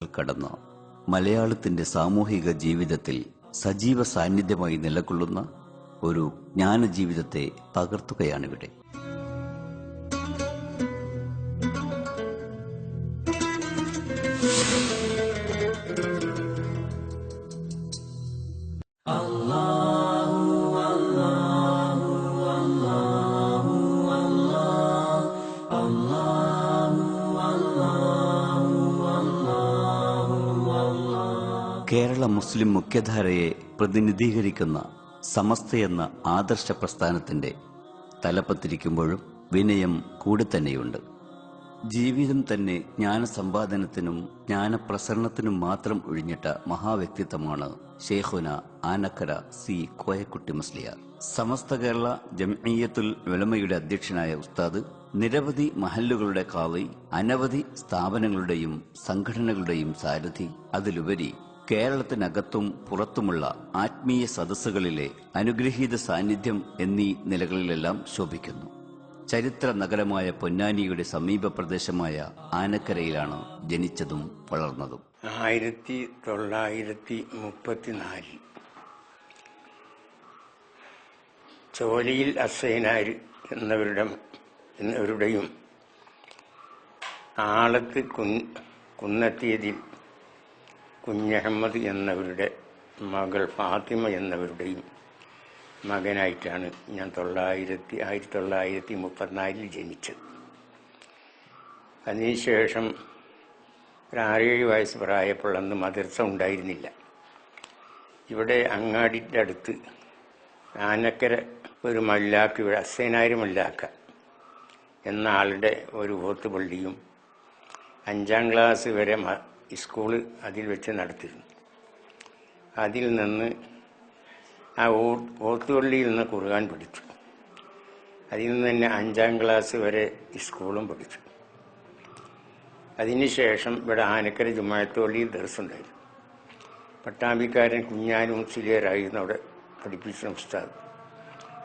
കടന്ന് മലയാളത്തിന്റെ സാമൂഹിക ജീവിതത്തിൽ സജീവ സാന്നിധ്യമായി നിലകൊള്ളുന്ന ഒരു ജ്ഞാനജീവിതത്തെ പകർത്തുകയാണിവിടെ മുസ്ലിം മുഖ്യധാരയെ പ്രതിനിധീകരിക്കുന്ന സമസ്തയെന്ന ആദർശ പ്രസ്ഥാനത്തിന്റെ തലപ്പത്തിരിക്കുമ്പോഴും വിനയം കൂടെ തന്നെയുണ്ട് ജീവിതം തന്നെ ജ്ഞാനസമ്പാദനത്തിനും ജ്ഞാനപ്രസരണത്തിനും മാത്രം ഒഴിഞ്ഞിട്ട മഹാവ്യക്തിത്വമാണ് ഷേഖുന ആനക്കര സി കോയക്കുട്ടി മുസ്ലിയാർ. സമസ്ത കേരള ജംഇയ്യത്തുൽ ഉലമയുടെ അധ്യക്ഷനായ ഉസ്താദ് നിരവധി മഹല്ലുകളുടെ കാവി അനവധി സ്ഥാപനങ്ങളുടെയും സംഘടനകളുടെയും സാരഥി അതിലുപരി കേരളത്തിനകത്തും പുറത്തുമുള്ള ആത്മീയ സദസ്സുകളിലെ അനുഗ്രഹീത സാന്നിധ്യം എന്നീ നിലകളിലെല്ലാം ശോഭിക്കുന്നു. ചരിത്ര നഗരമായ പൊന്നാനിയുടെ സമീപ പ്രദേശമായ ആനക്കരയിലാണ് ജനിച്ചതും വളർന്നതും. ആയിരത്തി തൊള്ളായിരത്തി മുപ്പത്തിനാലിൽ ചോലിയിൽ അസൈനാർ എന്നവരുടെ എന്നവരുടെയും ആളത്ത് കുന്നത്തിയതിൽ കുഞ്ഞഹമ്മദ് എന്നവരുടെ മകൾ ഫാത്തിമ എന്നവരുടെയും മകനായിട്ടാണ് ഞാൻ തൊള്ളായിരത്തി ആയിരത്തി തൊള്ളായിരത്തി മുപ്പത്തിനാലിൽ ജനിച്ചത്. അതിനുശേഷം ഒരു ആറേഴ് വയസ്സ് പ്രായപ്പോൾ അന്ന് മദർസ ഉണ്ടായിരുന്നില്ല. ഇവിടെ അങ്ങാടിന്റെ അടുത്ത് ആനക്കര ഒരു മല്ലാക്ക് ഇവിടെ അസൈനായിരം മല്ലാക്ക എന്ന ആളുടെ ഒരു ഓത്തുപള്ളിയും അഞ്ചാം ക്ലാസ് വരെ സ്കൂൾ അതിൽ വെച്ച് നടത്തിയിരുന്നു. അതിൽ നിന്ന് ആ ഓ- ഓത്തുപള്ളിയിൽ നിന്ന് കുറുകാൻ പഠിച്ചു. അതിൽ നിന്ന് തന്നെ അഞ്ചാം ക്ലാസ് വരെ സ്കൂളും പഠിച്ചു. അതിനുശേഷം ഇവിടെ ആനക്കര ജുമായത്തോളിയിൽ ദർസുണ്ടായിരുന്നു. പട്ടാമ്പിക്കാരൻ കുഞ്ഞാനും സിലിയറായിരുന്നു അവിടെ പഠിപ്പിച്ച ഉസ്താദ്.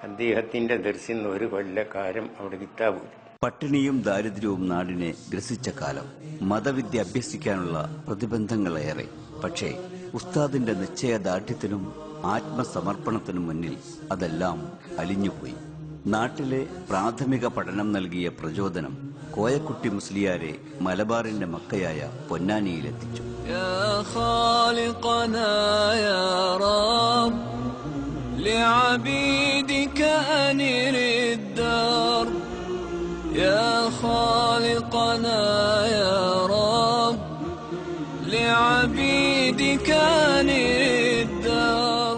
അദ്ദേഹത്തിന്റെ ദർസിൽ ഒരു കൊല്ലക്കാരം അവിടെ ഓതി. പട്ടിണിയും ദാരിദ്ര്യവും നാടിനെ ഗ്രസിച്ച കാലം മതവിദ്യ അഭ്യസിക്കാനുള്ള പ്രതിബന്ധങ്ങളേറെ പക്ഷേ ഉസ്താദിന്റെ നിശ്ചയദാർഢ്യത്തിനും ആത്മസമർപ്പണത്തിനും മുന്നിൽ അതെല്ലാം അലിഞ്ഞുപോയി നാട്ടിലെ പ്രാഥമിക പഠനം നൽകിയ പ്രചോദനം കോയക്കുട്ടി മുസ്ലിയാരെ മലബാറിന്റെ മക്കയായ പൊന്നാനിയിലെത്തിച്ചു يا خالقنا يا رب لعبيدك أنر الدار يا خالقنا يا رب لعبيدك أنر الدار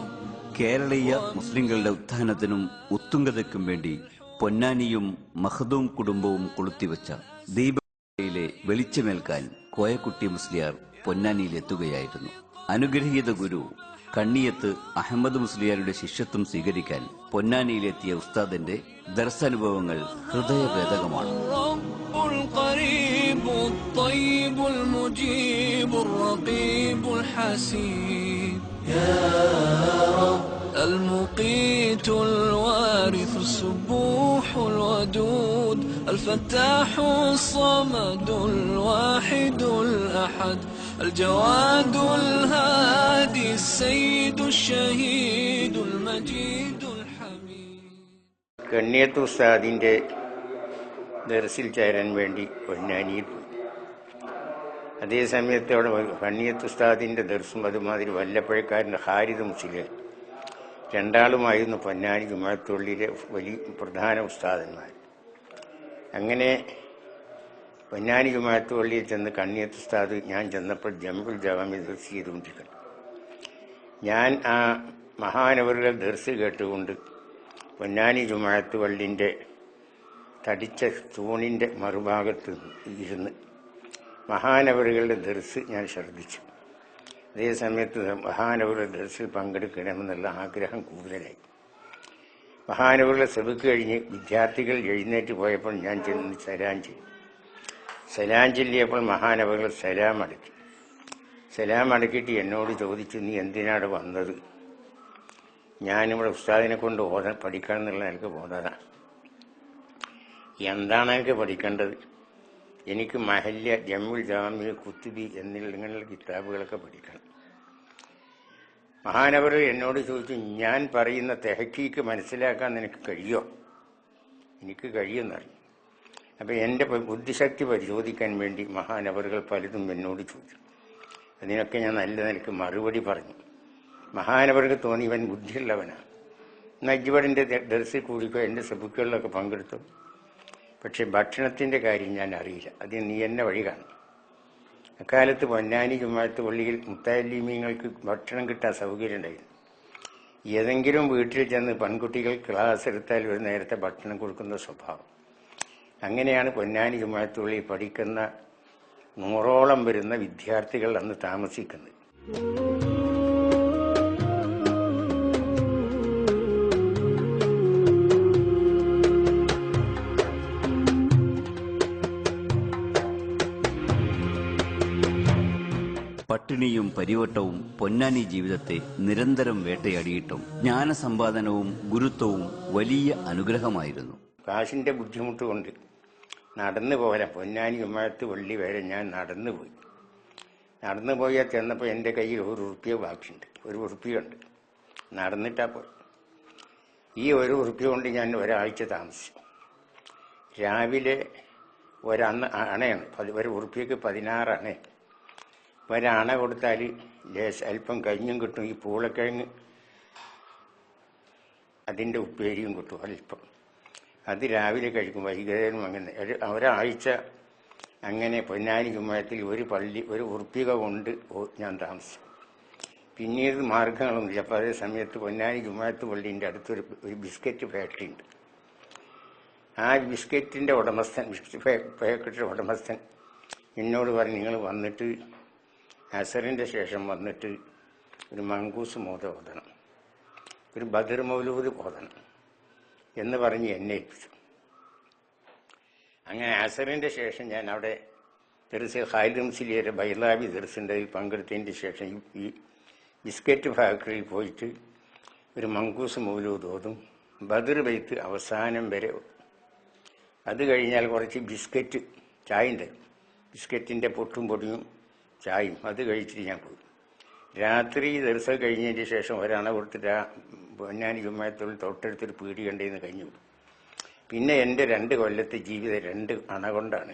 കേരളീയ മുസ്ലിങ്ങളുടെ ഉത്ഥാനത്തിനും ഉത്തുംഗതയ്ക്കും വേണ്ടി പൊന്നാനിയും മഹദൂം കുടുംബവും കൊളുത്തിവെച്ച ദീപയിലെ വെളിച്ചമേൽക്കാൻ കോയക്കുട്ടി മുസ്ലിയാർ പൊന്നാനിയിലെത്തുകയായിരുന്നു അനുഗ്രഹീത ഗുരു കണ്ണിയത്ത് അഹമ്മദ് മുസ്ലിയാരുടെ ശിഷ്യത്വം സ്വീകരിക്കാൻ പൊന്നാനിയിലെത്തിയ ഉസ്താദിന്റെ ദർശനുഭവങ്ങൾ ഹൃദയഭേദകമാണ് الرب القريب الطيب المجيب الرقيب الحسيب المقيت الوارث السبوح الودود الفتاح الصمد الواحد الأحد الجواد الهادي السيد الشهيد المجيد الحميد കണ്ണിയത്ത് ഉസ്താദിൻ്റെ ദർസിൽ ചേരാൻ വേണ്ടി പൊന്നാനിയിൽ പോയി അതേ സമയത്ത് അവിടെ വ- കണ്ണിയത്ത് ഉസ്താദിൻ്റെ ദർസും അതുമാതിരി വല്ലപ്പഴക്കാരൻ്റെ ഹാരിദ് മുസ്ലിം രണ്ടാളുമായിരുന്നു പൊന്നാനി ജുമാത്തുള്ളിയിലെ വലിയ പ്രധാന ഉസ്താദന്മാർ അങ്ങനെ പൊന്നാനി ജുമാത്തുള്ളിയിൽ ചെന്ന് കണ്ണിയത്ത് ഉസ്താദ് ഞാൻ ചെന്നപ്പോൾ ജംബുൽ ജവാമി ദർസ് ചെയ്തുകൊണ്ടിരിക്കുന്നു. ഞാൻ ആ മഹാനവറുകൾ ദർസ് കേട്ടുകൊണ്ട് പൊന്നാനി ജുമാഅത്ത് പള്ളിന്റെ തടിച്ച തൂണിന്റെ മറുഭാഗത്ത് ഇരുന്ന് മഹാനവറുകളുടെ ദർസ് ഞാൻ ശ്രദ്ധിച്ചു. അതേ സമയത്ത് മഹാനവറുടെ പങ്കെടുക്കണമെന്നുള്ള ആഗ്രഹം കൂടുതലായി. മഹാനവറുടെ സെബുക്ക് കഴിഞ്ഞ് വിദ്യാർത്ഥികൾ എഴുന്നേറ്റ് പോയപ്പോൾ ഞാൻ ചെന്ന് സലാം ചെയ്തു സലാം ചൊല്ലിയപ്പോൾ മഹാനവറുകൾ സലാം അടക്കി. സലാം അടക്കിയിട്ട് എന്നോട് ചോദിച്ചു നീ എന്തിനാണ് വന്നത്? ഞാനിവിടെ ഉസ്താദിനെ കൊണ്ട് ഓതാൻ പഠിക്കണം എന്നുള്ള എനിക്ക് ബോധതാണ് എന്താണ് എനിക്ക് പഠിക്കേണ്ടത്? എനിക്ക് മഹല്യ ജമ്മുൽ ജാമ്യ കുത്തുബി എന്നിങ്ങനെയുള്ള കിതാബുകളൊക്കെ പഠിക്കണം. മഹാനവർ എന്നോട് ചോദിച്ചു ഞാൻ പറയുന്ന തെഹക്കീക്ക് മനസ്സിലാക്കാൻ നിനക്ക് കഴിയോ? എനിക്ക് കഴിയുമെന്നറിയും അപ്പം എന്റെ ബുദ്ധിശക്തി പരിശോധിക്കാൻ വേണ്ടി മഹാനവറുകൾ പലതും എന്നോട് ചോദിച്ചു. അതിനൊക്കെ ഞാൻ നല്ല നിലയ്ക്ക് മറുപടി പറഞ്ഞു. മഹാനവർക്ക് തോന്നി ഇവൻ ബുദ്ധിയുള്ളവനാണ്. നജ്വടിന്റെ ഡ്രസ്സിൽ കൂടിക്കോ എന്റെ സബുക്കുകളിലൊക്കെ പങ്കെടുത്തു. പക്ഷേ ഭക്ഷണത്തിന്റെ കാര്യം ഞാൻ അറിയില്ല. അതിന് നീ എന്നെ വഴി കാണും അക്കാലത്ത് പൊന്നാനി ജുമാത്ത് പള്ളിയിൽ മുത്താലിമീങ്ങൾക്ക് ഭക്ഷണം കിട്ടാൻ സൗകര്യം ഉണ്ടായിരുന്നു. ഏതെങ്കിലും വീട്ടിൽ ചെന്ന് പെൺകുട്ടികൾ ക്ലാസ് എടുത്താൽ ഒരു നേരത്തെ ഭക്ഷണം കൊടുക്കുന്ന സ്വഭാവം. അങ്ങനെയാണ് പൊന്നാനി ജുമാത്ത് പള്ളിയിൽ പഠിക്കുന്ന നൂറോളം വരുന്ന വിദ്യാർത്ഥികൾ അന്ന് താമസിക്കുന്നത്. പട്ടിണിയും പരിവട്ടവും പൊന്നാനി ജീവിതത്തെ നിരന്തരം വേട്ടയാടിയിട്ടും ജ്ഞാനസമ്പാദനവും ഗുരുത്വവും വലിയ അനുഗ്രഹമായിരുന്നു. കാശിന്റെ ബുദ്ധിമുട്ട് കൊണ്ട് നടന്നു പോരാ. പൊന്നാനി ഉമ്മത്ത് വള്ളി വരെ ഞാൻ നടന്നു പോയി. നടന്നു പോയാൽ ചെന്നപ്പോൾ എന്റെ കയ്യിൽ ഒരു ഉറുപ്പ്യ ബാക്കിയുണ്ട് ഒരു ഉറുപ്പ്യുണ്ട് നടന്നിട്ടാ പോയി. ഈ ഒരു ഉറുപ്പ്യ കൊണ്ട് ഞാൻ ഒരാഴ്ച താമസിച്ചു. രാവിലെ ഒരു അണയാണ്. ഒരു ഉറുപ്പ്യക്ക് പതിനാറ് അണ ഒരണ കൊടുത്താൽ അല്പം കഞ്ഞും കിട്ടും. ഈ പൂളക്കിഴങ്ങ് അതിന്റെ ഉപ്പേരിയും കിട്ടും അല്പം. അത് രാവിലെ കഴിക്കും വൈകുന്നേരം അങ്ങനെ. ഒരു ഒരാഴ്ച അങ്ങനെ പൊന്നാനി ജുമ്മയത്തിൽ ഒരു പള്ളി ഒരു ഉറുപ്പിക കൊണ്ട് ഞാൻ താമസിച്ചു പിന്നീട് മാർഗങ്ങളൊന്നുമില്ല അപ്പോൾ അതേ സമയത്ത് പൊന്നാനി ജുമായത്ത് പള്ളീന്റെ അടുത്തൊരു ഒരു ബിസ്ക്കറ്റ് ഫാക്ടറി ഉണ്ട്. ആ ബിസ്ക്കറ്റിന്റെ ഉടമസ്ഥൻ ബിസ്ക്കറ്റ് ഫാക്ടറിയുടെ ഉടമസ്ഥൻ എന്നോട് പറഞ്ഞു നിങ്ങൾ വന്നിട്ട് അസറിന്റെ ശേഷം വന്നിട്ട് ഒരു മങ്കൂസ് മോത ഓതണം. ഒരു ബദർ മൗലൂദ് ഓതണം എന്ന് പറഞ്ഞ് എന്നെ ഏൽപ്പിച്ചു. അങ്ങനെ അസറിന്റെ ശേഷം ഞാൻ അവിടെ തെറിസ് ഖാലിദ് മുസ്ലിയുടെ ബൈലാബി തെറിസിന്റെ പങ്കെടുത്തതിന്റെ ശേഷം ഈ- ബിസ്ക്കറ്റ് ഫാക്ടറിയിൽ പോയിട്ട് ഒരു മങ്കൂസ് മൗലൂദ് ഓതും. ബദർ ബെയ്ത്ത് അവസാനം വരെ. അത് കഴിഞ്ഞാൽ കുറച്ച് ബിസ്ക്കറ്റ് ചായ തരും ബിസ്ക്കറ്റിന്റെ പൊട്ടും പൊടിയും ചായയും അത് കഴിച്ചിട്ട് ഞാൻ പോയി. രാത്രി ദിവസം കഴിഞ്ഞതിന് ശേഷം ഒരണ കൊടുത്തിട്ട് പൊന്നാനി ജുമ്മയത്തുള്ളിൽ തൊട്ടടുത്തൊരു പീടി കണ്ടേന്ന് കഴിഞ്ഞു. പിന്നെ എന്റെ രണ്ട് കൊല്ലത്തെ ജീവിതം രണ്ട് അണ കൊണ്ടാണ്.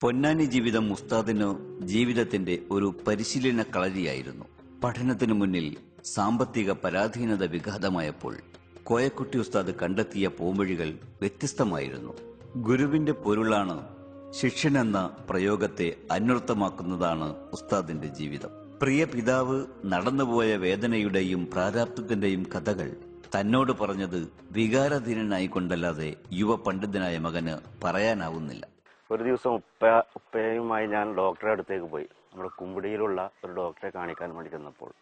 പൊന്നാനി ജീവിതം ഉസ്താദിന് ജീവിതത്തിന്റെ ഒരു പരിശീലന കളരിയായിരുന്നു. പഠനത്തിനു മുന്നിൽ സാമ്പത്തിക പരാധീനത വിഘാതമായപ്പോൾ കോയക്കുട്ടി ഉസ്താദ് കണ്ടെത്തിയ പോംവഴികൾ വ്യത്യസ്തമായിരുന്നു. ഗുരുവിന്റെ പൊരുളാണ് ശിഷ്യനെന്ന പ്രയോഗത്തെ അന്വർത്ഥമാക്കുന്നതാണ് ഉസ്താദിന്റെ ജീവിതം. പ്രിയ പിതാവ് നടന്നുപോയ വേദനയുടെയും പ്രാരാബ്ദത്തിന്റെയും കഥകൾ തന്നോട് പറഞ്ഞത് വികാരധീനനായിക്കൊണ്ടല്ലാതെ യുവ പണ്ഡിതനായ മകന് പറയാനാവുന്നില്ല. ഒരു ദിവസം ഉപ്പ ഉപ്പയുമായി ഞാൻ ഡോക്ടറെ അടുത്തേക്ക് പോയി. നമ്മുടെ കുമ്പിടിയിലുള്ള ഒരു ഡോക്ടറെ കാണിക്കാൻ വേണ്ടി ചെന്നപ്പോൾ.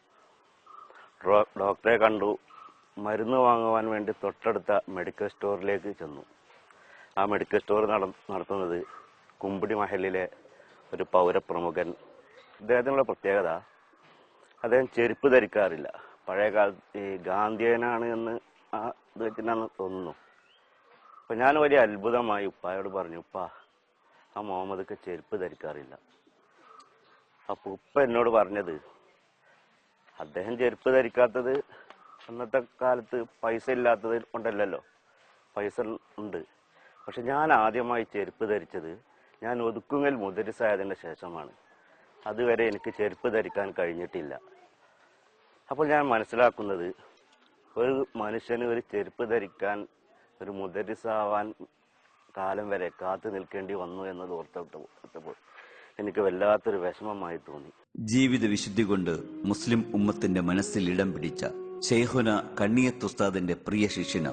ഡോക്ടറെ കണ്ടു. മരുന്ന് വാങ്ങുവാൻ വേണ്ടി തൊട്ടടുത്ത മെഡിക്കൽ സ്റ്റോറിലേക്ക് ചെന്നു. ആ മെഡിക്കൽ സ്റ്റോർ നട നടത്തുന്നത് കുമ്പിടി മഹലിലെ ഒരു പൗരപ്രമുഖൻ. ഇദ്ദേഹത്തിനുള്ള പ്രത്യേകത അദ്ദേഹം ചെരുപ്പ് ധരിക്കാറില്ല. പഴയ കാലത്ത് ഈ ഗാന്ധിയനാണ് എന്ന് ആ ഇദ്ദേഹത്തിനാണ് തോന്നുന്നു. അപ്പൊ ഞാൻ വലിയ അത്ഭുതമായി ഉപ്പായോട് പറഞ്ഞു ഉപ്പ ആ മുഹമ്മദൊക്കെ ചെരുപ്പ് ധരിക്കാറില്ല. അപ്പൊ ഉപ്പ എന്നോട് പറഞ്ഞത് അദ്ദേഹം ചെരുപ്പ് ധരിക്കാത്തത് അന്നത്തെ കാലത്ത് പൈസ ഇല്ലാത്തത് കൊണ്ടല്ലല്ലോ. പൈസ ഉണ്ട്. പക്ഷെ ഞാൻ ആദ്യമായി ചെരുപ്പ് ധരിച്ചത് ഞാൻ ഒതുക്കുങ്ങൽ മുതിരിസായതിന് ശേഷമാണ്. അതുവരെ എനിക്ക് ചെരുപ്പ് ധരിക്കാൻ കഴിഞ്ഞിട്ടില്ല. അപ്പോൾ ഞാൻ മനസ്സിലാക്കുന്നത് ഒരു മനുഷ്യന് ഒരു ചെരുപ്പ് ധരിക്കാൻ ഒരു മുദരിസാവാൻ കാലം വരെ കാത്തു നിൽക്കേണ്ടി വന്നു എന്നത് ഓർത്തപ്പോൾ എനിക്ക് വല്ലാത്തൊരു വിഷമമായി തോന്നി. ജീവിത വിശുദ്ധി കൊണ്ട് മുസ്ലിം ഉമ്മത്തിന്റെ മനസ്സിൽ ഇടം പിടിച്ച ഷെയ്ഹുന കണ്ണിയത്ത് ഉസ്താദിന്റെ പ്രിയ ശിഷ്യന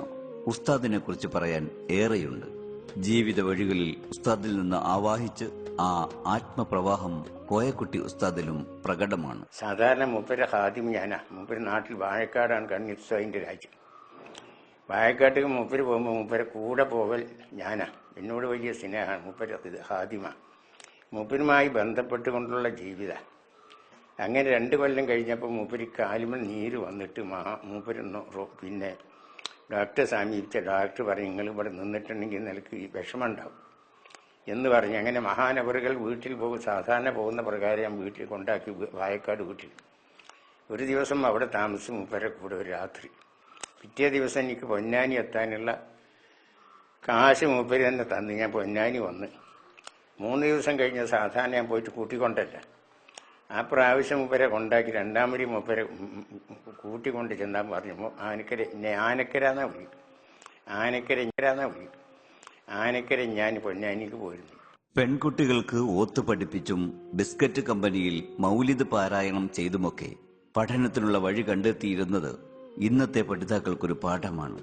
ഉസ്താദിനെ കുറിച്ച് പറയാൻ ഏറെയുണ്ട്. ജീവിത വഴികളിൽ ഉസ്താദിൽ നിന്ന് ആവാഹിച്ച് ആ ആത്മപ്രവാഹം കോയക്കുട്ടി ഉസ്താദിലും പ്രകടമാണ്. സാധാരണ മൂപ്പര ഹാദ്യം ഞാനാ. മൂപ്പര് നാട്ടിൽ വാഴക്കാടാണ് കണ്ണിസ്വതിന്റെ രാജ്യം. വാഴക്കാട്ടിൽ മൂപ്പര് പോകുമ്പോൾ മൂപ്പര കൂടെ പോകൽ ഞാനാ. എന്നോട് വലിയ സ്നേഹമാണ്. മൂപ്പര് ഹാദിമ മൂപ്പരുമായി ബന്ധപ്പെട്ടുകൊണ്ടുള്ള ജീവിത. അങ്ങനെ രണ്ട് കൊല്ലം കഴിഞ്ഞപ്പോൾ മൂപ്പര് കാലുമൽ നീര് വന്നിട്ട് മഹാ മൂപ്പര് പിന്നെ ഡോക്ടറെ സമീപിച്ച ഡോക്ടർ പറയും നിങ്ങൾ ഇവിടെ നിന്നിട്ടുണ്ടെങ്കിൽ നിനക്ക് ഈ വിഷമം ഉണ്ടാവും എന്ന് പറഞ്ഞ് അങ്ങനെ മഹാനവറുകൾ വീട്ടിൽ പോകും. സാധാരണ പോകുന്ന പ്രകാരം ഞാൻ വീട്ടിൽ കൊണ്ടാക്കി വായക്കാട് വീട്ടിൽ. ഒരു ദിവസം അവിടെ താമസിച്ച് മൂപ്പരെ കൂടെ ഒരു രാത്രി. പിറ്റേ ദിവസം എനിക്ക് പൊന്നാനി എത്താനുള്ള കാശ് മൂപ്പര് തന്നെ തന്ന്. ഞാൻ പൊന്നാനി വന്ന്. മൂന്ന് ദിവസം കഴിഞ്ഞ സാധാരണ ഞാൻ പോയിട്ട് കൂട്ടിക്കൊണ്ടല്ല. ആ പ്രാവശ്യം മുപ്പരെ കൊണ്ടാക്കി രണ്ടാമടി മൂപ്പരെ കൂട്ടിക്കൊണ്ട് ചെന്നാൽ പറഞ്ഞു മോ- ആനക്കര ആനക്കര എന്നാ വിളി. ആനക്കര ഞാനാ വിളി. ആനക്കര ഞാൻ പൊന്നാനിക്ക് പോയിരുന്നു പെൺകുട്ടികൾക്ക് ഓത്ത് പഠിപ്പിച്ചും ബിസ്ക്കറ്റ് കമ്പനിയിൽ മൗലിദ് പാരായണം ചെയ്തുമൊക്കെ പഠനത്തിനുള്ള വഴി കണ്ടെത്തിയിരുന്നത് ഇന്നത്തെ പഠിതാക്കൾക്കൊരു പാഠമാണ്.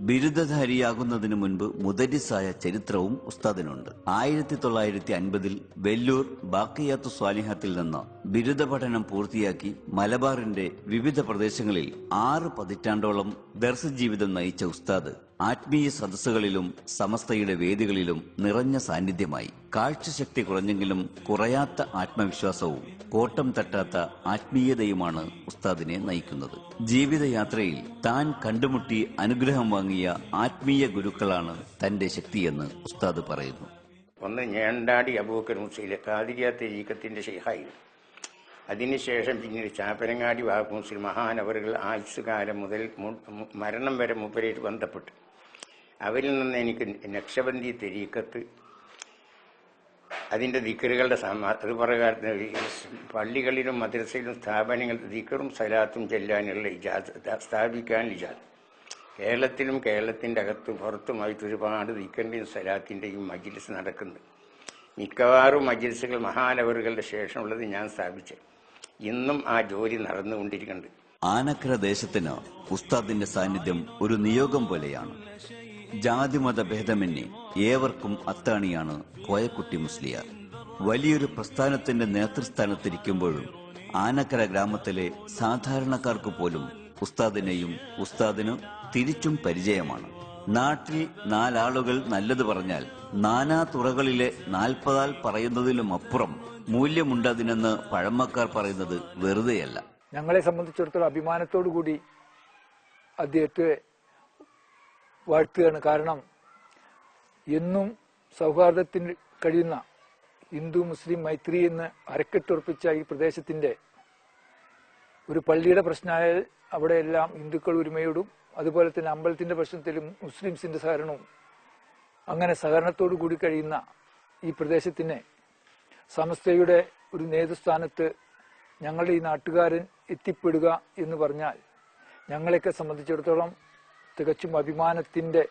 ബിരുദധാരിയാകുന്നതിനു മുൻപ് മുദരിസായ ചരിത്രവും ഉസ്താദിനുണ്ട്. ആയിരത്തി തൊള്ളായിരത്തി അൻപതിൽ വെല്ലൂർ ബാക്കിയാത്തു സ്വാലിഹത്തിൽ നിന്ന് ബിരുദ പഠനം പൂർത്തിയാക്കി മലബാറിന്റെ വിവിധ പ്രദേശങ്ങളിൽ ആറ് പതിറ്റാണ്ടോളം ദർശ ജീവിതം നയിച്ച ഉസ്താദ് ആത്മീയ സദസ്സുകളിലും സമസ്തയുടെ വേദികളിലും നിറഞ്ഞ സാന്നിധ്യമായി. കാഴ്ചശക്തി കുറഞ്ഞെങ്കിലും കുറയാത്ത ആത്മവിശ്വാസവും കോട്ടം തട്ടാത്ത ആത്മീയതയുമാണ് ഉസ്താദിനെ നയിക്കുന്നത്. ജീവിതയാത്രയിൽ താൻ കണ്ടുമുട്ടി അനുഗ്രഹം വാങ്ങിയ ആത്മീയ ഗുരുക്കളാണ് തന്റെ ശക്തിയെന്ന് ഉസ്താദ് പറയുന്നു. ഒന്ന് ഞേണ്ടാടി അബൂക്കർ മുസ്ലിലെ കാതിരിയാത്തെ ഈക്കത്തിന്റെ ഷെയ്ഹായിരുന്നു അതിനുശേഷം പിന്നീട് ചാപ്പരങ്ങാടി വാബ് മുസ്ലിം മഹാനവറുകൾ ആയുസ്സുകാലം മുതൽ മരണം വരെ മുപ്പരേറ്റ് ബന്ധപ്പെട്ടു. അവരിൽ നിന്ന് എനിക്ക് നക്ഷബന്തി തെരീക്കത്ത് അതിന്റെ ദിക്കറുകളുടെ സമ അത് പ്രകാരം പള്ളികളിലും മദ്രസയിലും സ്ഥാപനങ്ങൾ ദിക്കറും സലാത്തും ചെല്ലാനുള്ള ഇജാസ് സ്ഥാപിക്കാൻ ഇജാസ് കേരളത്തിലും കേരളത്തിന്റെ അകത്തും പുറത്തുമായിട്ട് ഒരുപാട് ദിക്കറിന്റെയും സലാത്തിന്റെയും മജിലിസ് നടക്കുന്നുണ്ട്. മിക്കവാറും മജിൽസുകൾ മഹാനവറുകളുടെ ശേഷമുള്ളത് ഞാൻ സ്ഥാപിച്ചു ഇന്നും ആ ജോലി നടന്നുകൊണ്ടിരിക്കുന്നുണ്ട്. ആനക്കര ദേശത്തിന് ഉസ്താദിന്റെ സാന്നിധ്യം ഒരു നിയോഗം പോലെയാണ്. ജാതിമത ഭേദമന്യേ ഏവർക്കും അത്താണിയാണ് കോയക്കുട്ടി മുസ്ലിയാർ. വലിയൊരു പ്രസ്ഥാനത്തിന്റെ നേതൃസ്ഥാനത്തിരിക്കുമ്പോഴും ആനക്കര ഗ്രാമത്തിലെ സാധാരണക്കാർക്ക് പോലും ഉസ്താദിനെയും ഉസ്താദിന് തിരിച്ചും പരിചയമാണ്. നാട്ടിൽ നാലാളുകൾ നല്ലത് പറഞ്ഞാൽ നാനാ തുറകളിലെ നാൽപ്പതാൽ പറയുന്നതിലും അപ്പുറം മൂല്യമുണ്ടതിനെന്ന് പഴമക്കാർ പറയുന്നത് വെറുതെയല്ല. ഞങ്ങളെ സംബന്ധിച്ചിടത്തോളം അഭിമാനത്തോടു കൂടി അദ്ദേഹത്തെ വാഴ്ത്തുകയാണ് കാരണം എന്നും സൗഹാർദ്ദത്തിന് കഴിയുന്ന ഹിന്ദു മുസ്ലിം മൈത്രി എന്ന് അരക്കെട്ടുറപ്പിച്ച ഈ പ്രദേശത്തിന്റെ ഒരു പള്ളിയുടെ പ്രശ്നമായാൽ അവിടെയെല്ലാം ഹിന്ദുക്കൾ ഒരുമയോടും അതുപോലെ തന്നെ അമ്പലത്തിന്റെ പ്രശ്നത്തിലും മുസ്ലിംസിന്റെ സഹകരണവും അങ്ങനെ സഹകരണത്തോടു കൂടി കഴിയുന്ന ഈ പ്രദേശത്തിന് സമസ്തയുടെ ഒരു നേതൃസ്ഥാനത്ത് ഞങ്ങളുടെ ഈ നാട്ടുകാരൻ എത്തിപ്പെടുക എന്ന് പറഞ്ഞാൽ ഞങ്ങളെയൊക്കെ സംബന്ധിച്ചിടത്തോളം തികച്ചും അഭിമാനത്തിന്റെ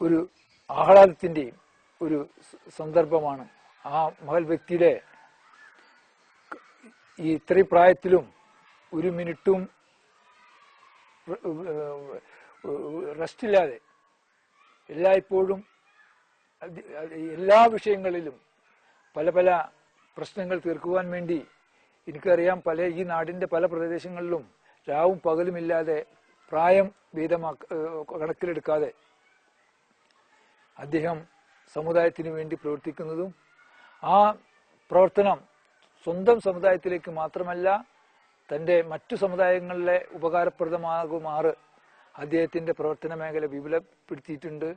ഒരു ആഹ്ലാദത്തിന്റെയും ഒരു സന്ദർഭമാണ്. ആ മഹൽ വ്യക്തിയുടെ ഈ ഇത്രയും പ്രായത്തിലും ഒരു മിനിറ്റും റെസ്റ്റില്ലാതെ എല്ലായ്പ്പോഴും എല്ലാ വിഷയങ്ങളിലും പല പല പ്രശ്നങ്ങൾ തീർക്കുവാൻ വേണ്ടി എനിക്കറിയാം പല ഈ നാടിന്റെ പല പ്രദേശങ്ങളിലും രാവും പകലുമില്ലാതെ പ്രായം ഭേദമാക്ക കണക്കിലെടുക്കാതെ അദ്ദേഹം സമുദായത്തിന് വേണ്ടി പ്രവർത്തിക്കുന്നതും ആ പ്രവർത്തനം സ്വന്തം സമുദായത്തിലേക്ക് മാത്രമല്ല തന്റെ മറ്റു സമുദായങ്ങളിലെ ഉപകാരപ്രദമാകുമാറ് അദ്ദേഹത്തിന്റെ പ്രവർത്തന മേഖല വിപുലപ്പെടുത്തിയിട്ടുണ്ട്.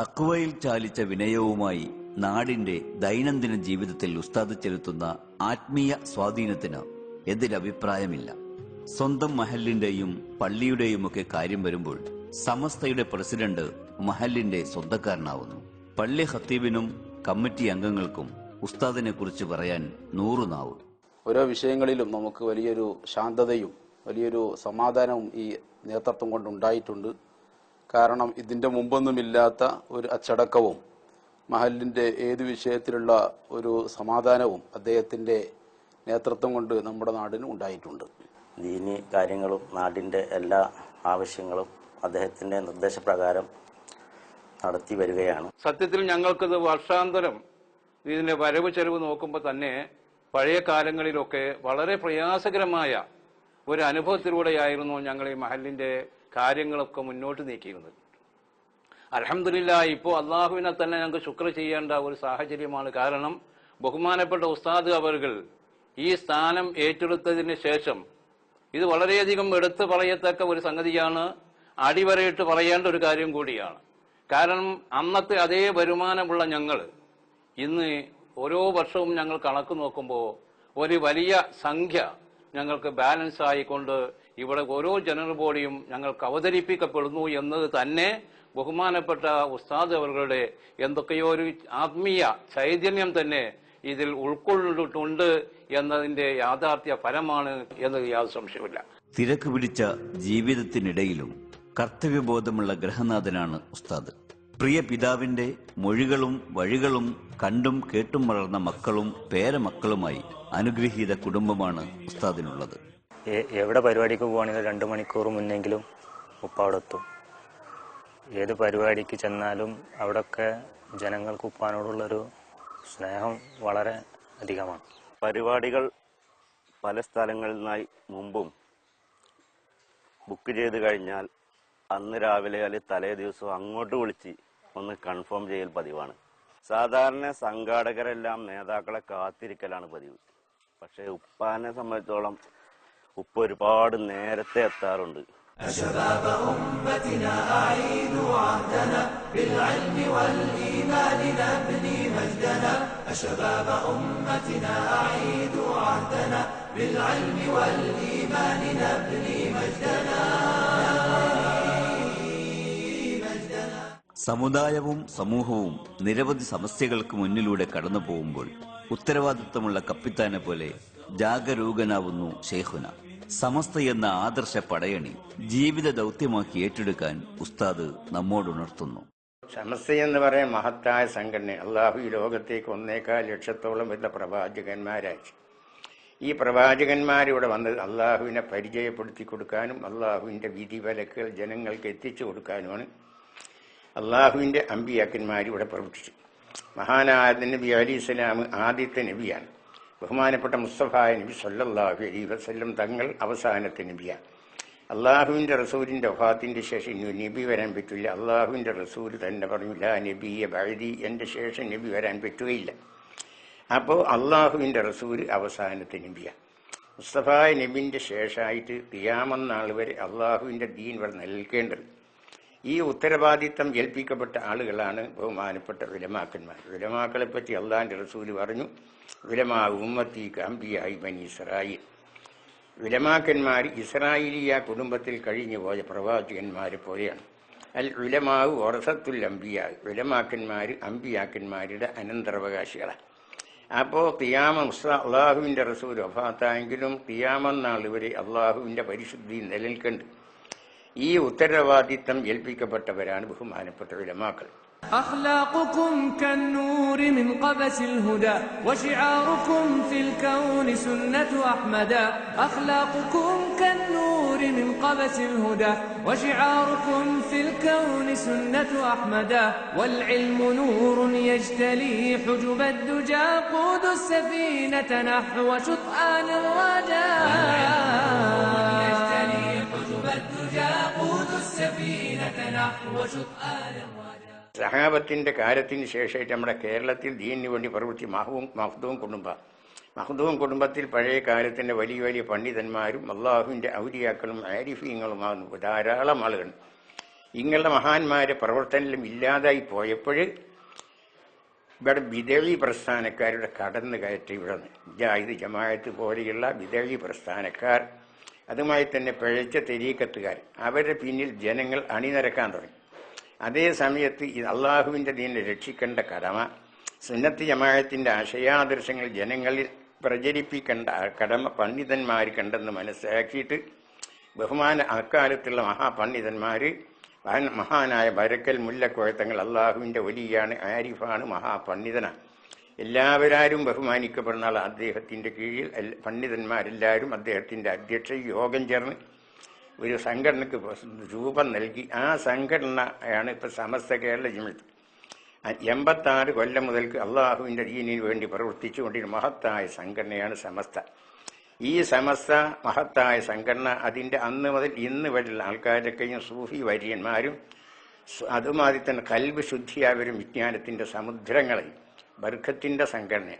തക്കുവയിൽ ചാലിച്ച വിനയവുമായി നാടിന്റെ ദൈനംദിന ജീവിതത്തിൽ ഉസ്താദ് ചെലുത്തുന്ന ആത്മീയ സ്വാധീനത്തിന് എതിരഭിപ്രായമില്ല. സ്വന്തം മഹലിന്റെയും പള്ളിയുടെയുമൊക്കെ കാര്യം വരുമ്പോൾ സമസ്തയുടെ പ്രസിഡന്റ് മഹലിന്റെ സ്വന്തക്കാരനാവുന്നു. പള്ളി ഖത്തീബിനും കമ്മിറ്റി അംഗങ്ങൾക്കും ഉസ്താദിനെ കുറിച്ച് പറയാൻ നൂറു നാവ്. ഓരോ വിഷയങ്ങളിലും നമുക്ക് വലിയൊരു ശാന്തതയും വലിയൊരു സമാധാനവും ഈ നേതൃത്വം കൊണ്ടുണ്ടായിട്ടുണ്ട് കാരണം ഇതിന്റെ മുമ്പൊന്നുമില്ലാത്ത ഒരു അച്ചടക്കവും മഹലിന്റെ ഏത് വിഷയത്തിലുള്ള ഒരു സമാധാനവും അദ്ദേഹത്തിന്റെ നേതൃത്വം കൊണ്ട് നമ്മുടെ നാടിന് ഉണ്ടായിട്ടുണ്ട്. ദീനി കാര്യങ്ങളും നാടിന്റെ എല്ലാ ആവശ്യങ്ങളും അദ്ദേഹത്തിന്റെ നിർദ്ദേശപ്രകാരം നടത്തി വരികയാണ്. സത്യത്തിൽ ഞങ്ങൾക്കത് വർഷാന്തരം ഇതിന്റെ വരവ് ചെലവ് നോക്കുമ്പോൾ തന്നെ പഴയ കാലങ്ങളിലൊക്കെ വളരെ പ്രയാസകരമായ ഒരു അനുഭവത്തിലൂടെയായിരുന്നു ഞങ്ങൾ ഈ മഹലിന്റെ കാര്യങ്ങളൊക്കെ മുന്നോട്ട് നീക്കിയിരുന്നത്. അലഹമില്ല ഇപ്പോൾ അള്ളാഹുവിനെ തന്നെ ഞങ്ങൾക്ക് ശുക്ര ചെയ്യേണ്ട ഒരു സാഹചര്യമാണ് കാരണം ബഹുമാനപ്പെട്ട ഉസ്താദ് അവർകൾ ഈ സ്ഥാനം ഏറ്റെടുത്തതിന് ശേഷം ഇത് വളരെയധികം എടുത്തു പറയത്തക്ക ഒരു സംഗതിയാണ് അടിവരയിട്ട് പറയേണ്ട ഒരു കാര്യം കൂടിയാണ്. കാരണം അന്നത്തെ അതേ വരുമാനമുള്ള ഞങ്ങൾ ഇന്ന് ഓരോ വർഷവും ഞങ്ങൾ കണക്ക് നോക്കുമ്പോൾ ഒരു വലിയ സംഖ്യ ഞങ്ങൾക്ക് ബാലൻസ് ആയിക്കൊണ്ട് ഇവിടെ ഓരോ ജനറൽ ബോഡിയും ഞങ്ങൾക്ക് അവതരിപ്പിക്കപ്പെടുന്നു എന്നത് തന്നെ ബഹുമാനപ്പെട്ട ഉസ്താദ് അവരുടെ എന്തൊക്കെയോ ഒരു ആത്മീയ ചൈതന്യം തന്നെ ഇതിൽ ഉൾക്കൊണ്ടിട്ടുണ്ട് എന്നതിന്റെ യാഥാർത്ഥ്യ ഫലമാണ് എന്ന് യാതൊരു സംശയമില്ല തിരക്ക് പിടിച്ച ജീവിതത്തിനിടയിലും കർത്തവ്യബോധമുള്ള ഗ്രഹനാഥനാണ് ഉസ്താദ്. പ്രിയ പിതാവിന്റെ മൊഴികളും വഴികളും കണ്ടും കേട്ടും വളർന്ന മക്കളും പേരമക്കളുമായി അനുഗ്രഹീത കുടുംബമാണ് ഉസ്താദിനുള്ളത്. എ- എവിടെ പരിപാടിക്ക് പോവാണെങ്കിലും രണ്ട് മണിക്കൂർ മുന്നെങ്കിലും ഉപ്പ അവിടെ എത്തും. ഏത് പരിപാടിക്ക് ചെന്നാലും അവിടെയൊക്കെ ജനങ്ങൾക്ക് ഉപ്പാനോടുള്ളൊരു സ്നേഹം വളരെ അധികമാണ്. പരിപാടികൾ പല സ്ഥലങ്ങളിലായി നിന്നായി മുമ്പും ബുക്ക് ചെയ്ത് കഴിഞ്ഞാൽ അന്ന് രാവിലെ അല്ലെങ്കിൽ തലേ ദിവസം അങ്ങോട്ട് വിളിച്ച് ഒന്ന് കൺഫേം ചെയ്യൽ പതിവാണ്. സാധാരണ സംഘാടകരെല്ലാം നേതാക്കളെ കാത്തിരിക്കലാണ് പതിവ്. പക്ഷേ ഉപ്പാനെ സംബന്ധിച്ചോളം ഉപ്പ ഒരുപാട് നേരത്തെ എത്താറുണ്ട്. സമുദായവും സമൂഹവും നിരവധി സമസ്യകൾക്ക് മുന്നിലൂടെ കടന്നു പോകുമ്പോൾ ഉത്തരവാദിത്വമുള്ള കപ്പിത്താനെ പോലെ ജാഗരൂകനാവുന്നു ഷെയ്ഖുന സമസ്ത എന്ന ആദർശ പടയണി ജീവിത ദൗത്യമാക്കി ഏറ്റെടുക്കാൻ ഉസ്താദ് നമ്മോടുണർത്തുന്നു. സമസ്ത എന്ന് പറയാൻ മഹത്തായ സംഘടന. അള്ളാഹു ഈ ലോകത്തേക്ക് ഒന്നേക്കാൽ ലക്ഷത്തോളം വരുന്ന പ്രവാചകന്മാരായി. ഈ പ്രവാചകന്മാരിവിടെ വന്ന് അള്ളാഹുവിനെ പരിചയപ്പെടുത്തി കൊടുക്കാനും അള്ളാഹുവിന്റെ വിധിവിലക്കുകൾ ജനങ്ങൾക്ക് എത്തിച്ചു കൊടുക്കാനുമാണ് അള്ളാഹുവിന്റെ അമ്പിയാക്കന്മാർ ഇവിടെ പ്രവർത്തിച്ചു. മഹാനായ നബി അലി ഇസ്ലാം ആദ്യത്തെ നബിയാണ്. ബഹുമാനപ്പെട്ട മുസ്തഫായ നബി സല്ലാഹു അലി വസല്ലം തങ്ങൾ അവസാനത്തെ നബിയാണ്. അള്ളാഹുവിന്റെ റസൂലിന്റെ വഫാത്തിന്റെ ശേഷം ഇനി നബി വരാൻ പറ്റില്ല. അള്ളാഹുവിന്റെ റസൂൽ തന്നെ പറഞ്ഞു ലാ നബിയെ ബഴുതി എന്റെ ശേഷം നബി വരാൻ പറ്റുകയില്ല. അപ്പോൾ അള്ളാഹുവിന്റെ റസൂൽ അവസാനത്തെ നബിയാണ്. മുസ്തഫായ നബിന്റെ ശേഷമായിട്ട് തിയാമെന്നാൾ വരെ അള്ളാഹുവിന്റെ ദീൻ ഇവിടെ നിൽക്കേണ്ടത് ഈ ഉത്തരവാദിത്തം ഏൽപ്പിക്കപ്പെട്ട ആളുകളാണ് ബഹുമാനപ്പെട്ട വിലമാക്കന്മാർ വിലമാക്കളെ പറ്റി അള്ളാഹിന്റെ റസൂൽ പറഞ്ഞു വിലമാ ഉമ്മത്തി കാമ്പിയായി ബനി ഇസ്രായേൽ. വിലമാക്കന്മാർ ഇസ്രായേലിയ കുടുംബത്തിൽ കഴിഞ്ഞു പോയ പ്രവാചകന്മാരെ പോലെയാണ്. അൽ വിലമാവ് ഒറസത്തുൽ അമ്പിയ വിലമാക്കന്മാർ അമ്പിയാക്കന്മാരുടെ അനന്തരവകാശികളാണ്. അപ്പോൾ തിയാമ മുസ്ത അള്ളാഹുവിന്റെ റസൂൽ ഒഫാത്തായെങ്കിലും തിയാമെന്നാൾ ഇവരെ അള്ളാഹുവിന്റെ പരിശുദ്ധി നിലനിൽക്കുന്നുണ്ട്. ഈ ഉത്തരവാദിത്തം ഏൽപ്പിക്കപ്പെട്ടവരാണ് ബഹുമാനപ്പെട്ട വിലമാക്കൾ أخلاقكم كالنور من قبس الهدى وشعاركم في الكون سنة أحمدا أخلاقكم كالنور من قبس الهدى وشعاركم في الكون سنة أحمدا والعلم نور يجتلي حجب الدجى قود السفينة نحو شطآن الرجاء സഹാബത്തിന്റെ കാര്യത്തിന് ശേഷമായിട്ട് നമ്മുടെ കേരളത്തിൽ ദീനിന് വേണ്ടി പ്രവൃത്തി മഹവും മഹ്ദവും കുടുംബ. മഹ്ദവും കുടുംബത്തിൽ പഴയ കാലത്തിന്റെ വലിയ വലിയ പണ്ഡിതന്മാരും അള്ളാഹുവിന്റെ ഔരിയാക്കളും ആരിഫീങ്ങളുമാകുന്നു. ധാരാളം ആളുകൾ. ഇങ്ങനെയുള്ള മഹാന്മാരെ പ്രവർത്തനത്തിലും ഇല്ലാതായി പോയപ്പോൾ ഇവിടെ വിദേവി പ്രസ്ഥാനക്കാരുടെ കടന്നു കയറ്റി ഇവിടെ ജാഹിദ് ജമായത്ത് പോലെയുള്ള വിദേവി പ്രസ്ഥാനക്കാർ അതുമായി തന്നെ പിഴച്ച തെരീക്കത്തുകാർ. അവരുടെ പിന്നിൽ ജനങ്ങൾ അണിനിരക്കാൻ തുടങ്ങി. അതേ സമയത്ത് അള്ളാഹുവിന്റെ ദീനെ രക്ഷിക്കേണ്ട കടമ സുന്നത്ത് ജമായത്തിന്റെ ആശയാദർശങ്ങൾ ജനങ്ങളിൽ പ്രചരിപ്പിക്കേണ്ട കടമ പണ്ഡിതന്മാർ കണ്ടെന്ന് മനസ്സിലാക്കിയിട്ട് ബഹുമാന അക്കാലത്തുള്ള മഹാപണ്ഡിതന്മാർ മഹാനായ ബരക്കൽ മുല്ലക്കോയത്തങ്ങൾ അള്ളാഹുവിന്റെ വലിയാണ് ആരിഫാണ് മഹാപണ്ഡിതനാണ് എല്ലാവരും ബഹുമാനിക്കപ്പെടുന്ന ആൾ അദ്ദേഹത്തിന്റെ കീഴിൽ പണ്ഡിതന്മാരെല്ലാവരും അദ്ദേഹത്തിന്റെ അധ്യക്ഷ യോഗം ചേർന്ന് ഒരു സംഘടനക്ക് രൂപം നൽകി. ആ സംഘടനയാണ് ഇപ്പൊ സമസ്ത കേരള ജമിത്ത് എൺപത്തി ആറ് കൊല്ലം മുതൽക്ക് അള്ളാഹുവിന്റെ ദീനിന് വേണ്ടി പ്രവർത്തിച്ചുകൊണ്ടിരുന്ന മഹത്തായ സംഘടനയാണ് സമസ്ത. ഈ സമസ്ത മഹത്തായ സംഘടന അതിന്റെ അന്ന് മുതൽ ഇന്ന് വരെയുള്ള ആൾക്കാരൊക്കെയും സൂഫി വര്യന്മാരും അതുമാതിരി തന്നെ കൽബ് ശുദ്ധിയാവരും വിജ്ഞാനത്തിന്റെ സമുദ്രങ്ങളെ ബർഖത്തിന്റെ സംഘടന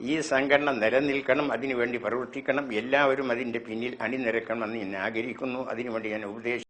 ഈ സംഘടന നിലനിൽക്കണം അതിനുവേണ്ടി പ്രവർത്തിക്കണം. എല്ലാവരും അതിന്റെ പിന്നിൽ അണിനിരക്കണം എന്ന് ഞാൻ ആഗ്രഹിക്കുന്നു. അതിനുവേണ്ടി ഞാൻ ഉപദേശിച്ചു